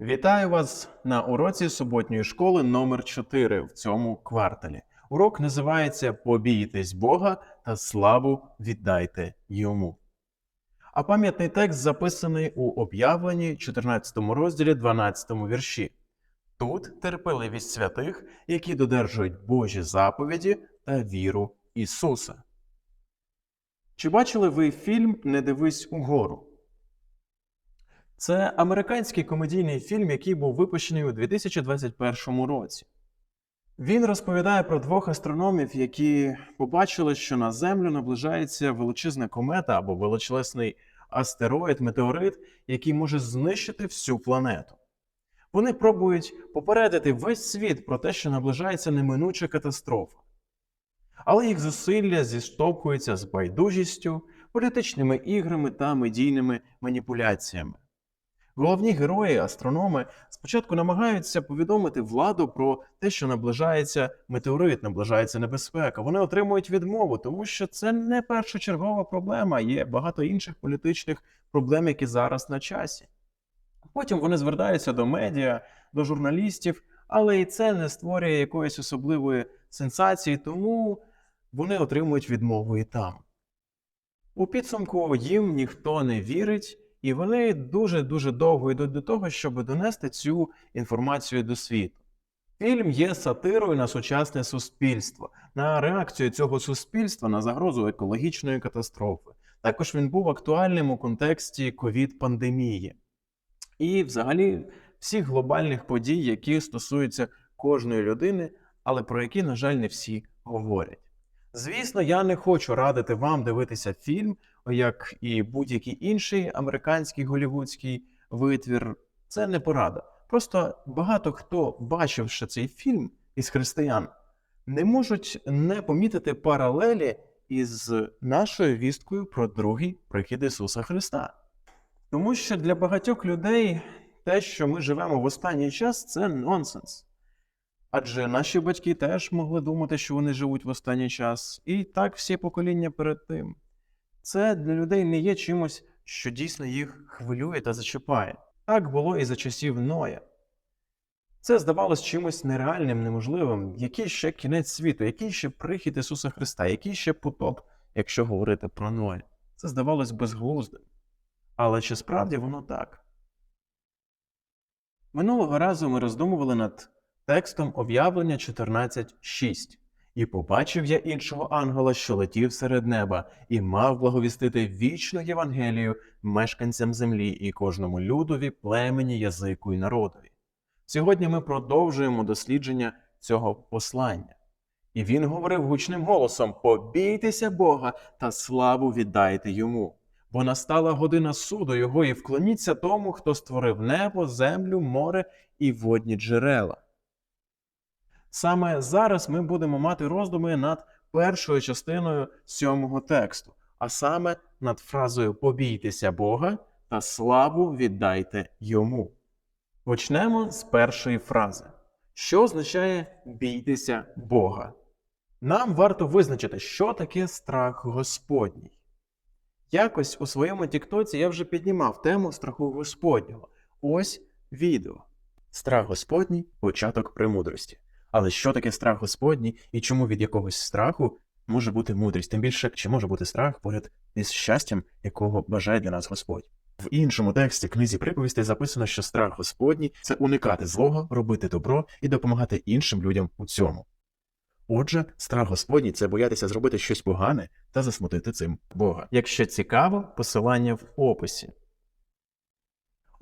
Вітаю вас на уроці суботньої школи номер 4 в цьому кварталі. Урок називається Побійтесь Бога та славу віддайте йому. А пам'ятний текст записаний у об'явленні 14 розділі 12 вірші. Тут терпеливість святих, які додержують Божі заповіді та віру Ісуса. Чи бачили ви фільм Не дивись угору? Це американський комедійний фільм, який був випущений у 2021 році. Він розповідає про двох астрономів, які побачили, що на Землю наближається величезна комета або величезний астероїд, метеорит, який може знищити всю планету. Вони пробують попередити весь світ про те, що наближається неминуча катастрофа. Але їх зусилля зіштовхуються з байдужістю, політичними іграми та медійними маніпуляціями. Головні герої, астрономи, спочатку намагаються повідомити владу про те, що наближається метеорит, наближається небезпека. Вони отримують відмову, тому що це не першочергова проблема. Є багато інших політичних проблем, які зараз на часі. Потім вони звертаються до медіа, до журналістів, але і це не створює якоїсь особливої сенсації, тому вони отримують відмову і там. У підсумку їм ніхто не вірить. І вони дуже-дуже довго йдуть до того, щоб донести цю інформацію до світу. Фільм є сатирою на сучасне суспільство, на реакцію цього суспільства на загрозу екологічної катастрофи. Також він був актуальним у контексті ковід-пандемії і, взагалі, всіх глобальних подій, які стосуються кожної людини, але про які, на жаль, не всі говорять. Звісно, я не хочу радити вам дивитися фільм, як і будь-який інший американський голівудський витвір. Це не порада. Просто багато хто, бачивши цей фільм із християн, не можуть не помітити паралелі із нашою вісткою про другий прихід Ісуса Христа. Тому що для багатьох людей те, що ми живемо в останній час, це нонсенс. Адже наші батьки теж могли думати, що вони живуть в останній час, і так всі покоління перед тим. Це для людей не є чимось, що дійсно їх хвилює та зачіпає. Так було і за часів Ноя. Це здавалось чимось нереальним, неможливим, який ще кінець світу, який ще прихід Ісуса Христа, який ще потоп, якщо говорити про Ноя. Це здавалось безглуздим. Але чи справді воно так? Минулого разу ми роздумували над текстом об'явлення 14.6. І побачив я іншого ангела, що летів серед неба, і мав благовістити вічну Євангелію мешканцям землі і кожному людові, племені, язику і народові. Сьогодні ми продовжуємо дослідження цього послання. І він говорив гучним голосом: Побійтеся Бога та славу віддайте йому, бо настала година суду його, і вклоніться тому, хто створив небо, землю, море і водні джерела. Саме зараз ми будемо мати роздуми над першою частиною сьомого тексту, а саме над фразою Побійтеся Бога та славу віддайте йому. Почнемо з першої фрази, що означає бійтеся Бога. Нам варто визначити, що таке страх Господній. Якось у своєму Тіктоці я вже піднімав тему страху Господнього. Ось відео. Страх Господній початок премудрості. Але що таке страх Господній і чому від якогось страху може бути мудрість? Тим більше, чи може бути страх поряд із щастям, якого бажає для нас Господь? В іншому тексті книзі приповістей записано, що страх Господній це уникати злого, робити добро і допомагати іншим людям у цьому. Отже, страх Господній це боятися зробити щось погане та засмутити цим Бога. Якщо цікаво, посилання в описі.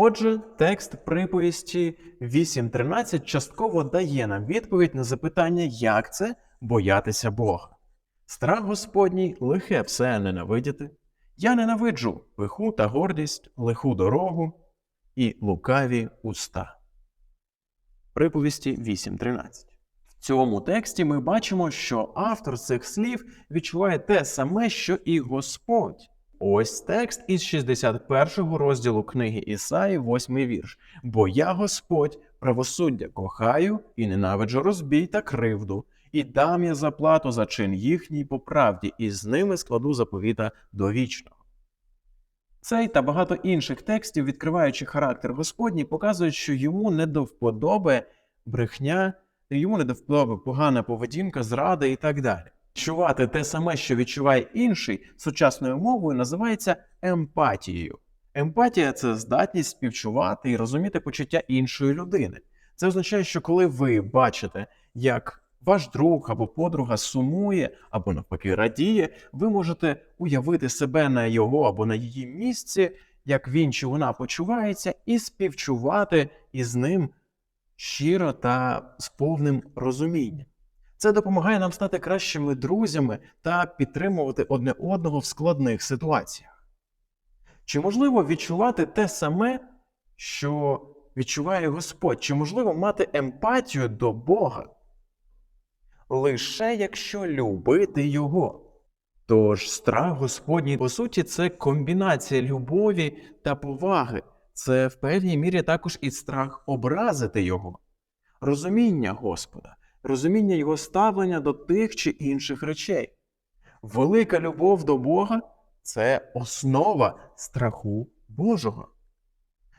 Отже, текст приповісті 8.13 частково дає нам відповідь на запитання, як це боятися Бога. Страх Господній лихе все ненавидіти. Я ненавиджу пиху та гордість, лиху дорогу і лукаві уста. Приповісті 8.13. В цьому тексті ми бачимо, що автор цих слів відчуває те саме, що і Господь. Ось текст із 61 розділу книги Ісаї, 8 вірш. Бо я Господь правосуддя кохаю і ненавиджу розбій та кривду, і дам я заплату за чин їхній по правді, і з ними складу заповіта довічного. Цей та багато інших текстів, відкриваючи характер Господній, показують, що йому не до вподоби брехня, йому не до вподоби погана поведінка, зрада і так далі. Відчувати те саме, що відчуває інший, сучасною мовою називається емпатією. Емпатія це здатність співчувати і розуміти почуття іншої людини. Це означає, що коли ви бачите, як ваш друг або подруга сумує або навпаки радіє, ви можете уявити себе на його або на її місці, як він чи вона почувається, і співчувати із ним щиро та з повним розумінням. Це допомагає нам стати кращими друзями та підтримувати одне одного в складних ситуаціях. Чи можливо відчувати те саме, що відчуває Господь? Чи можливо мати емпатію до Бога? Лише якщо любити Його. Тож страх Господній, по суті, це комбінація любові та поваги. Це в певній мірі також і страх образити Його, розуміння Господа, розуміння Його ставлення до тих чи інших речей. Велика любов до Бога це основа страху Божого.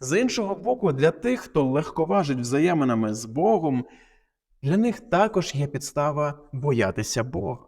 З іншого боку, для тих, хто легковажить взаєминами з Богом, для них також є підстава боятися Бога.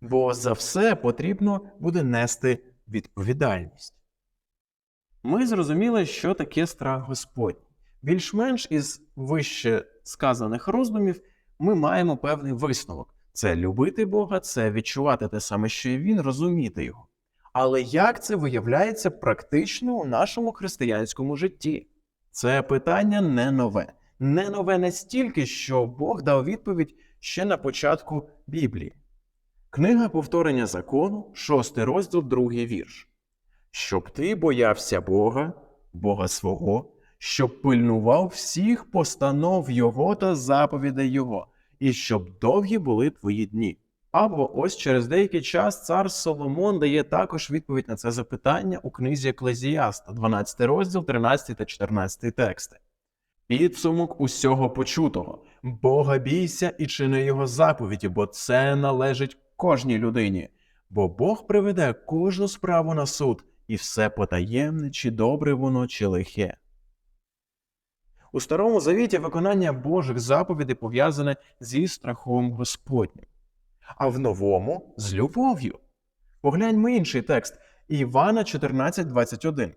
Бо за все потрібно буде нести відповідальність. Ми зрозуміли, що таке страх Господній. Більш-менш із вище сказаних роздумів ми маємо певний висновок: це любити Бога, це відчувати те саме, що і Він, розуміти Його. Але як це виявляється практично у нашому християнському житті? Це питання не нове. Не нове настільки, що Бог дав відповідь ще на початку Біблії. Книга повторення закону, шостий розділ, другий вірш. Щоб ти боявся Бога, Бога свого, щоб пильнував всіх постанов Його та заповідей Його, і щоб довгі були твої дні. Або ось через деякий час цар Соломон дає також відповідь на це запитання у книзі Еклезіаста, 12 розділ, 13 та 14 тексти. Підсумок усього почутого Бога бійся і чини його заповіді, бо це належить кожній людині, бо Бог приведе кожну справу на суд, і все потаємне, чи добре воно, чи лихе. У Старому Завіті виконання Божих заповідей пов'язане зі страхом Господнім, а в новому з любов'ю. Погляньмо інший текст Івана 14:21.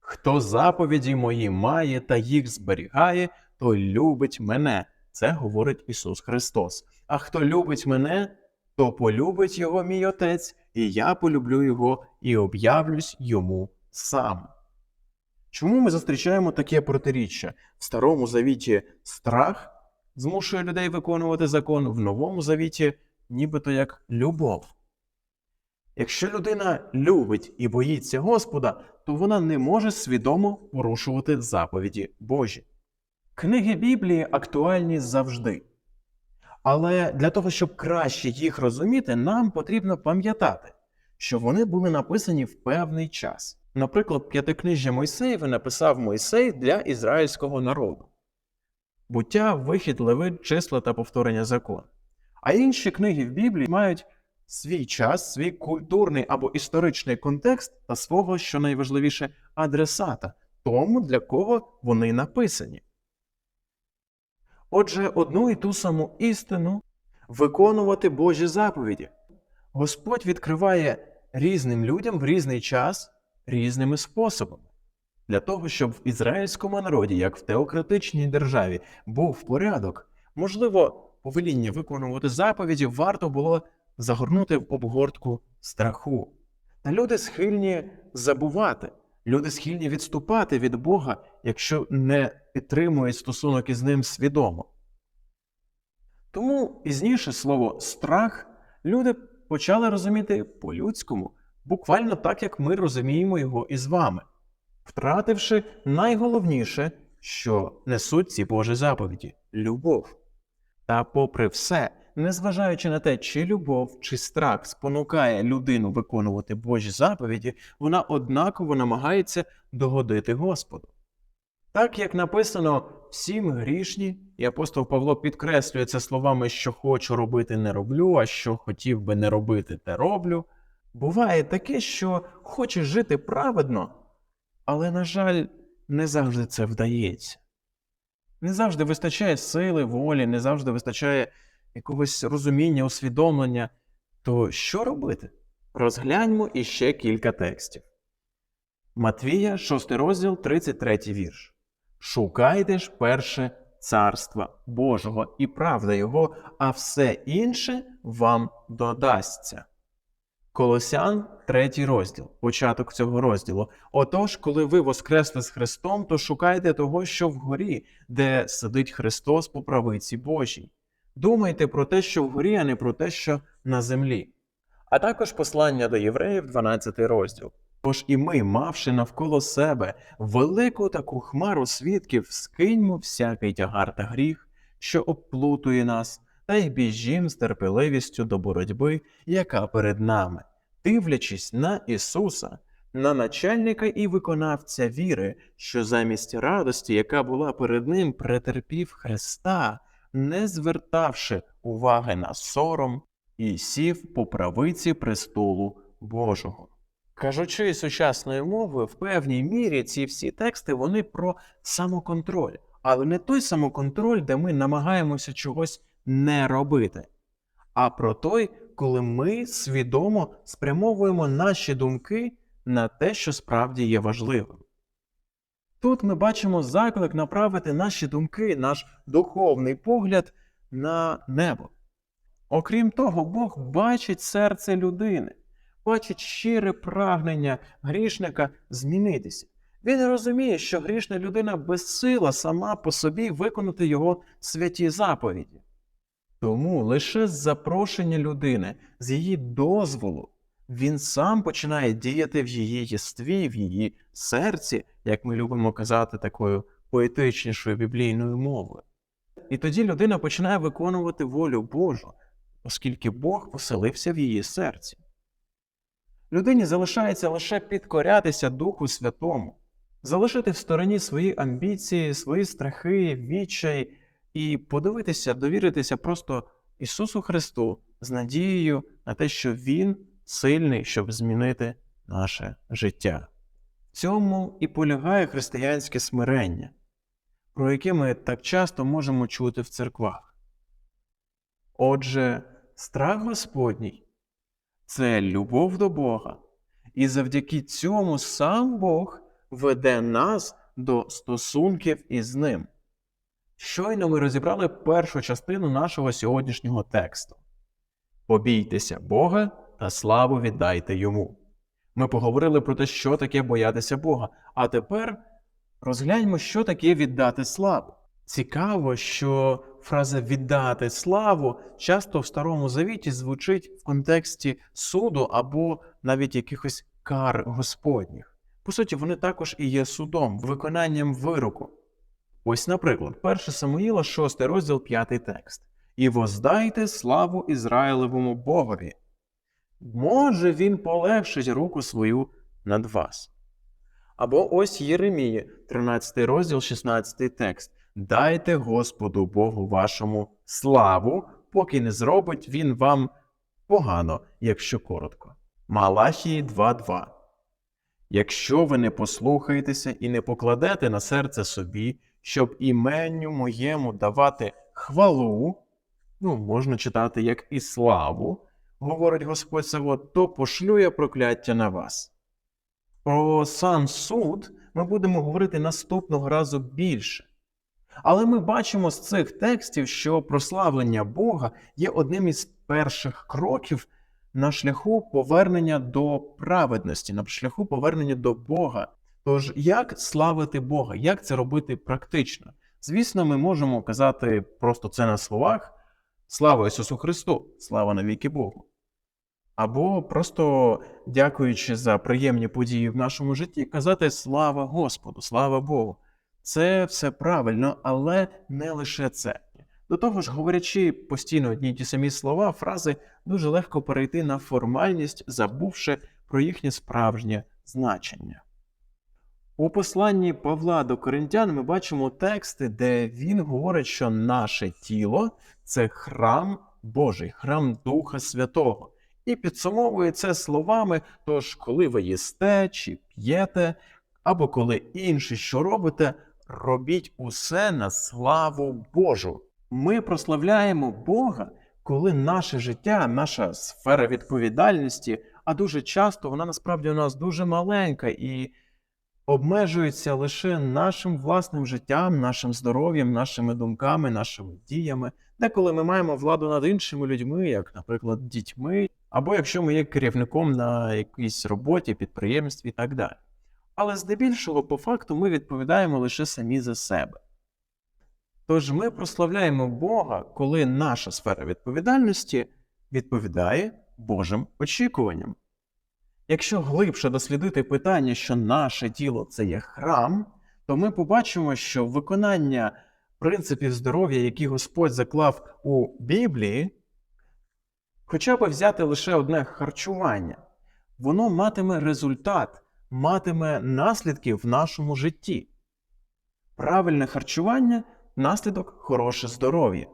Хто заповіді мої має та їх зберігає, той любить мене. Це говорить Ісус Христос. А хто любить мене, то полюбить його мій Отець, і я полюблю його і об'явлюсь йому сам. Чому ми зустрічаємо таке протиріччя? В Старому Завіті страх змушує людей виконувати закон, в Новому Завіті нібито як любов. Якщо людина любить і боїться Господа, то вона не може свідомо порушувати заповіді Божі. Книги Біблії актуальні завжди. Але для того, щоб краще їх розуміти, нам потрібно пам'ятати, що вони були написані в певний час. Наприклад, п'ятикнижжя Мойсеєве написав Мойсей для ізраїльського народу буття, вихід, левит, числа та повторення закону. А інші книги в Біблії мають свій час, свій культурний або історичний контекст та свого, що найважливіше, адресата, тому, для кого вони написані. Отже, одну і ту саму істину виконувати Божі заповіді. Господь відкриває різним людям в різний час різними способами. Для того, щоб в ізраїльському народі, як в теократичній державі, був порядок, можливо, повеління виконувати заповіді варто було загорнути в обгортку страху. Та люди схильні забувати, люди схильні відступати від Бога, якщо не підтримують стосунок із ним свідомо. Тому пізніше слово страх люди почали розуміти по-людському, буквально так, як ми розуміємо його із вами, втративши найголовніше, що несуть ці Божі заповіді любов. Та, попри все, незважаючи на те, чи любов, чи страх спонукає людину виконувати Божі заповіді, вона однаково намагається догодити Господу. Так як написано, всі ми грішні, і апостол Павло підкреслює це словами, що хочу робити, не роблю, а що хотів би не робити, те роблю. Буває таке, що хочеш жити праведно, але, на жаль, не завжди це вдається. Не завжди вистачає сили, волі, не завжди вистачає якогось розуміння, усвідомлення. То що робити? Розгляньмо іще кілька текстів. Матвія, 6 розділ, 33 вірш. Шукайте ж перше царства Божого і правда Його, а все інше вам додасться. Колосян, третій розділ, початок цього розділу. Отож, коли ви воскресли з Христом, то шукайте того, що вгорі, де сидить Христос по правиці Божій. Думайте про те, що вгорі, а не про те, що на землі. А також послання до євреїв, 12 розділ. Тож і ми, мавши навколо себе велику таку хмару свідків, скиньмо всякий тягар та гріх, що обплутує нас, та й біжім з терпеливістю до боротьби, яка перед нами, дивлячись на Ісуса, на начальника і виконавця віри, що замість радості, яка була перед ним, претерпів Христа, не звертавши уваги на сором, і сів по правиці престолу Божого. Кажучи сучасною мовою, в певній мірі ці всі тексти вони про самоконтроль, але не той самоконтроль, де ми намагаємося чогось не робити, а про той, коли ми свідомо спрямовуємо наші думки на те, що справді є важливим. Тут ми бачимо заклик направити наші думки, наш духовний погляд на небо. Окрім того, Бог бачить серце людини, бачить щире прагнення грішника змінитися. Він розуміє, що грішна людина безсила сама по собі виконати його святі заповіді. Тому лише з запрошення людини, з її дозволу, він сам починає діяти в її єстві, в її серці, як ми любимо казати такою поетичнішою біблійною мовою. І тоді людина починає виконувати волю Божу, оскільки Бог поселився в її серці. Людині залишається лише підкорятися Духу Святому, залишити в стороні свої амбіції, свої страхи, відчай і подивитися, довіритися просто Ісусу Христу з надією на те, що Він сильний, щоб змінити наше життя. В цьому і полягає християнське смирення, про яке ми так часто можемо чути в церквах. Отже, страх Господній це любов до Бога, і завдяки цьому сам Бог веде нас до стосунків із Ним. Щойно ми розібрали першу частину нашого сьогоднішнього тексту. Побійтеся Бога та славу віддайте йому. Ми поговорили про те, що таке боятися Бога, а тепер розгляньмо, що таке віддати славу. Цікаво, що фраза віддати славу часто в Старому Завіті звучить в контексті суду або навіть якихось кар Господніх. По суті, вони також і є судом, виконанням вироку. Ось, наприклад, 1 Самуїла, 6 розділ, 5 текст. І воздайте славу Ізраїлевому Богові. Може, він полегшить руку свою над вас. Або ось Єремії, 13 розділ, 16 текст. Дайте Господу Богу вашому славу, поки не зробить він вам погано, якщо коротко. Малахії 2.2. Якщо ви не послухаєтеся і не покладете на серце собі, щоб іменню моєму давати хвалу, ну, можна читати як і славу, говорить Господь Савод, то пошлю я прокляття на вас. Про сам суд ми будемо говорити наступного разу більше. Але ми бачимо з цих текстів, що прославлення Бога є одним із перших кроків на шляху повернення до праведності, на шляху повернення до Бога. Тож, як славити Бога, як це робити практично? Звісно, ми можемо казати просто це на словах: Слава Ісусу Христу, слава навіки Богу. Або просто дякуючи за приємні події в нашому житті, казати слава Господу, слава Богу. Це все правильно, але не лише це. До того ж, говорячи постійно одні ті самі слова, фрази дуже легко перейти на формальність, забувши про їхнє справжнє значення. У посланні Павла до Коринтян ми бачимо тексти, де він говорить, що наше тіло це храм Божий, храм Духа Святого, І підсумовує це словами: тож, коли ви їсте чи п'єте, або коли інші що робите, робіть усе на славу Божу. Ми прославляємо Бога, коли наше життя, наша сфера відповідальності, а дуже часто вона насправді у нас дуже маленька і обмежується лише нашим власним життям, нашим здоров'ям, нашими думками, нашими діями. Деколи ми маємо владу над іншими людьми, як, наприклад, дітьми, або якщо ми є керівником на якійсь роботі, підприємстві і так далі. Але здебільшого, по факту, ми відповідаємо лише самі за себе. Тож ми прославляємо Бога, коли наша сфера відповідальності відповідає Божим очікуванням. Якщо глибше дослідити питання, що наше тіло це є храм, то ми побачимо, що виконання принципів здоров'я, які Господь заклав у Біблії, хоча б взяти лише одне харчування, воно матиме результат, матиме наслідки в нашому житті. Правильне харчування наслідок хороше здоров'я.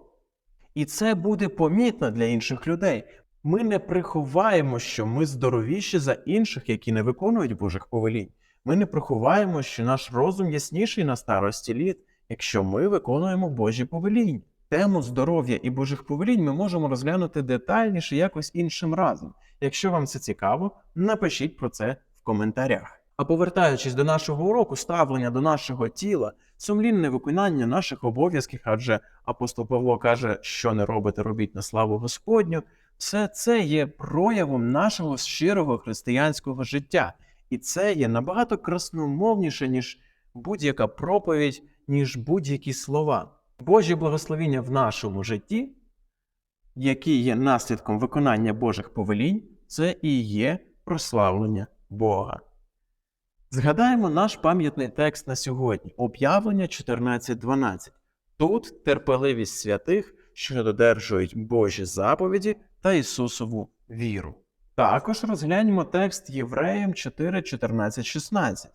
І це буде помітно для інших людей. Ми не приховаємо, що ми здоровіші за інших, які не виконують Божих повелінь. Ми не приховаємо, що наш розум ясніший на старості літ, якщо ми виконуємо Божі повеління. Тему здоров'я і Божих повелінь ми можемо розглянути детальніше якось іншим разом. Якщо вам це цікаво, напишіть про це в коментарях. А повертаючись до нашого уроку, ставлення до нашого тіла, сумлінне виконання наших обов'язків, адже апостол Павло каже, що не робите, робіть на славу Господню. Все це є проявом нашого щирого християнського життя, і це є набагато красномовніше, ніж будь-яка проповідь, ніж будь-які слова. Божі благословіння в нашому житті, які є наслідком виконання Божих повелінь, це і є прославлення Бога. Згадаємо наш пам'ятний текст на сьогодні об'явлення 14.12. Тут терпеливість святих, що додержують Божі заповіді та Ісусову віру. Також розгляньмо текст Євреям 4, 14, 16.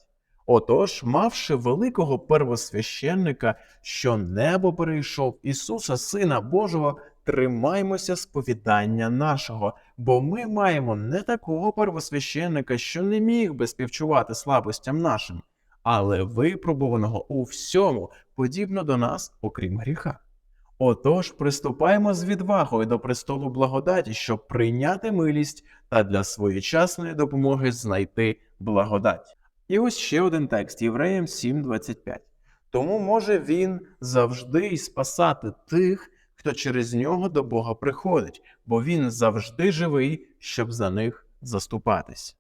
Отож, мавши великого первосвященника, що небо перейшов Ісуса, Сина Божого, тримаймося сповідання нашого, бо ми маємо не такого первосвященника, що не міг би співчувати слабостям нашим, але випробуваного у всьому, подібно до нас, окрім гріха. Отож, приступаємо з відвагою до престолу благодаті, щоб прийняти милість та для своєчасної допомоги знайти благодать. І ось ще один текст Євреям 7.25. Тому може він завжди й спасати тих, хто через нього до Бога приходить, бо він завжди живий, щоб за них заступатись.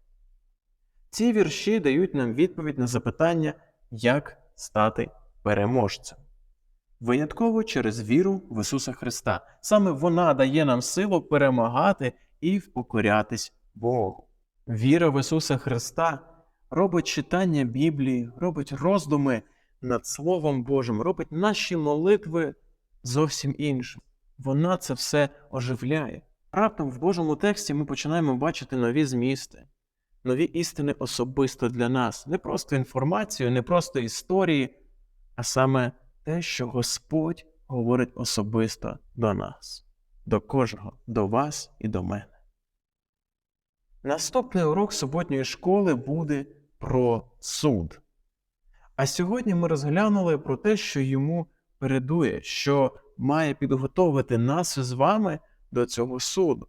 Ці вірші дають нам відповідь на запитання, як стати переможцем. Винятково через віру в Ісуса Христа. Саме вона дає нам силу перемагати і впокорятись Богу. Віра в Ісуса Христа робить читання Біблії, робить роздуми над Словом Божим, робить наші молитви зовсім іншим. Вона це все оживляє. Раптом в Божому тексті ми починаємо бачити нові змісти, нові істини особисто для нас, не просто інформацію, не просто історії, а саме те, що Господь говорить особисто до нас, до кожного, до вас і до мене. Наступний урок суботньої школи буде про суд. А сьогодні ми розглянули про те, що йому передує, що має підготовити нас з вами до цього суду.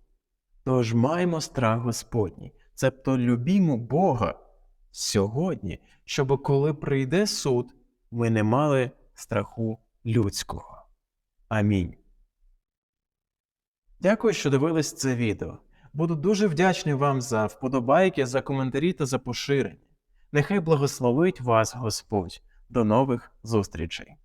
Тож маємо страх Господній, цебто любімо Бога сьогодні, щоб коли прийде суд, ми не мали страху людського. Амінь. Дякую, що дивились це відео. Буду дуже вдячний вам за вподобайки, за коментарі та за поширення. Нехай благословить вас Господь. До нових зустрічей!